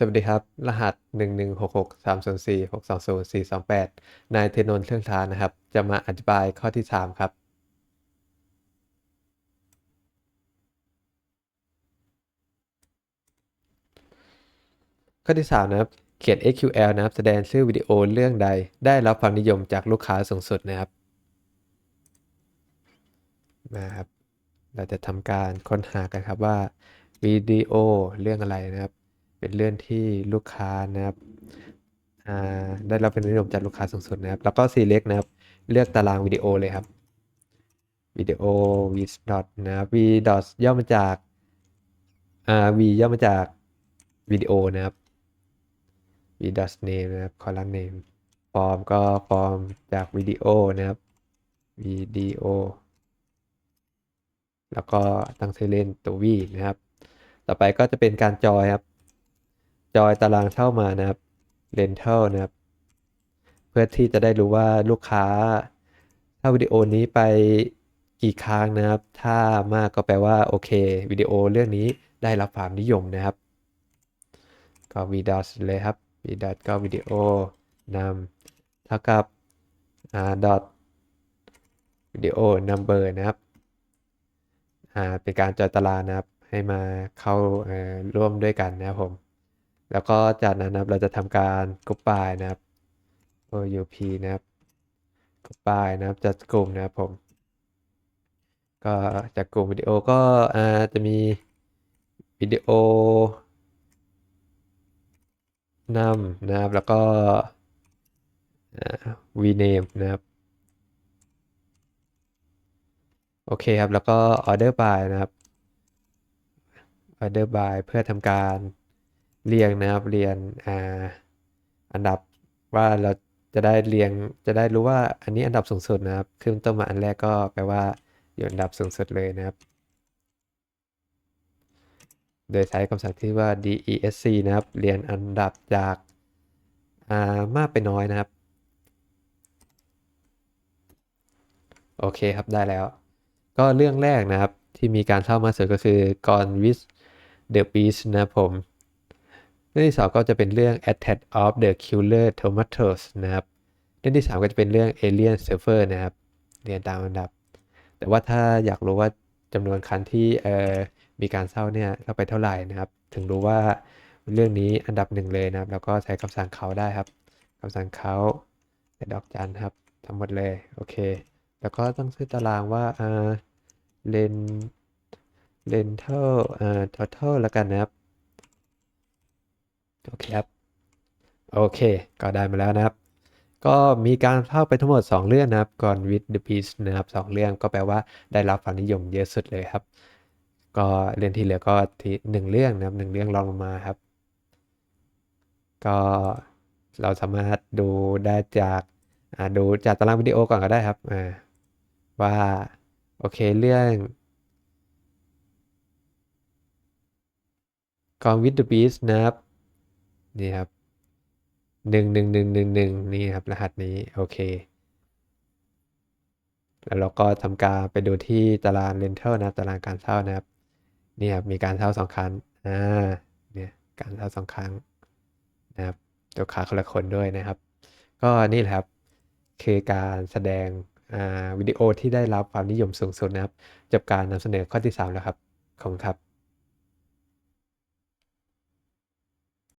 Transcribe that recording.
สวัสดีครับ รหัส 1166304620428 นายเทนนท์เครื่องทานนะครับ จะมาอธิบายข้อที่ 3 ครับ ข้อที่ 3 นะครับ เขียน SQL นะครับ แสดงชื่อวิดีโอเรื่องใด ได้รับความนิยมจากลูกค้าสูงสุดนะครับนะครับ เราจะทำการค้นหากันครับว่าวิดีโอเรื่องอะไรนะครับ เป็นเรื่องที่ลูกค้านะครับได้รับความนิยมจากลูกค้าสูงสุดนะครับ แล้วก็ select นะครับ เลือกตารางวิดีโอเลยครับ วิดีโอ v dot นะครับ v dot ย่อมาจากอ่า v ย่อมาจากวิดีโอนะครับ v dot name นะครับ column name form ก็ form จากวิดีโอนะครับวิดีโอ แล้วก็ตั้งชื่อเล่นตัว v นะครับ ต่อไปก็จะเป็นการจอยครับ จอยตารางเข้ามานะครับ rental นะครับ เพื่อที่จะได้รู้ว่าลูกค้าถ้าวิดีโอนี้ไปกี่ครั้งนะครับ ถ้ามากก็แปลว่าโอเควิดีโอเรื่องนี้ได้รับความนิยมนะครับ ก็ v dot เลยครับ v dot ก็วิดีโอนำเท่ากับ r dot วิดีโอ number นะครับอ่าเป็นการจอยตารางนะครับ ให้มาเข้าร่วมด้วยกันนะครับผม แล้วก็จากนั้นนะครับเราจะทำการกรุ๊ปบายนะครับ OUP นะครับกรุ๊ปบายนะครับจัดกลุ่มนะครับผม ก็จากกลุ่มวิดีโอก็อาจะมีวิดีโอนำนะครับแล้วก็อ่า rename นะครับ โอเคครับ แล้วก็ order by นะครับ order by เพื่อทำการ เรียงนะครับเรียงอ่าอันดับว่าเราจะได้เรียงจะได้รู้ว่าอันนี้อันดับสูงสุดนะครับขึ้นต้นมาอันแรกก็แปลว่าอยู่อันดับสูงสุดเลยนะครับ โดยใช้คำสั่งที่ว่า desc นะครับ เรียนอันดับจากอ่ามากไปน้อยนะครับ โอเคครับได้แล้ว ก็เรื่องแรกนะครับที่มีการเข้ามาเสริมก็คือ Gone with the Beast นะผม เรื่องที่สองก็จะเป็นเรื่อง Attack of the Killer Tomatoes นะครับ เรื่องที่สามก็จะเป็นเรื่อง Alien Surfer นะครับ เรียนตามอันดับ แต่ว่าถ้าอยากรู้ว่าจำนวนครั้งที่เอ่อมีการเศร้าเนี่ยเข้าไปเท่าไหร่นะครับ ถึงรู้ว่าเรื่องนี้อันดับหนึ่งเลยนะครับ แล้วก็ใช้คำสั่งเขาได้ครับคำสั่งเขาแต่ดอกจันครับทั้งหมดเลย โอเค แล้วก็ต้องซื้อตารางว่าอ่าเลนเลนเท่าอ่า total แล้วกันนะครับ โอเคครับ โอเค ก็ได้มาแล้วนะครับ ก็มีการเข้าไปทั้งหมด 2 เรื่องนะครับก่อน with the beast นะครับสเรื่องก็แปลว่าได้รับความนิยมเยอะสุดเลยครับ ก็เรื่องที่เหลือก็ที่หนึ่งเรื่องนะครับหนึ่งเรื่องรองลงมาครับ ก็เราสามารถดูได้จากดูจากตารางวิดีโอก่อนก็ได้ครับว่าโอเคเรื่องกอง with the beast นะครับ นี่ครับหนึ่งหนึ่งหนึ่งหนึ่งหนึ่งนี่ครับรหัสนี้โอเค แล้วเราก็ทำการไปดูที่ตาราง rental นะตารางการเช่านะครับนี่ครับมีการเช่าสองครั้งอ่าเนี่ยการเช่าสองครั้งนะครับลูกค้าคนละคนด้วยนะครับ ก็นี่แหละครับคือการแสดงวิดีโอที่ได้รับความนิยมสูงสุดนะครับ จบการนำเสนอข้อที่ 3 แล้วครับ ขอบคุณครับ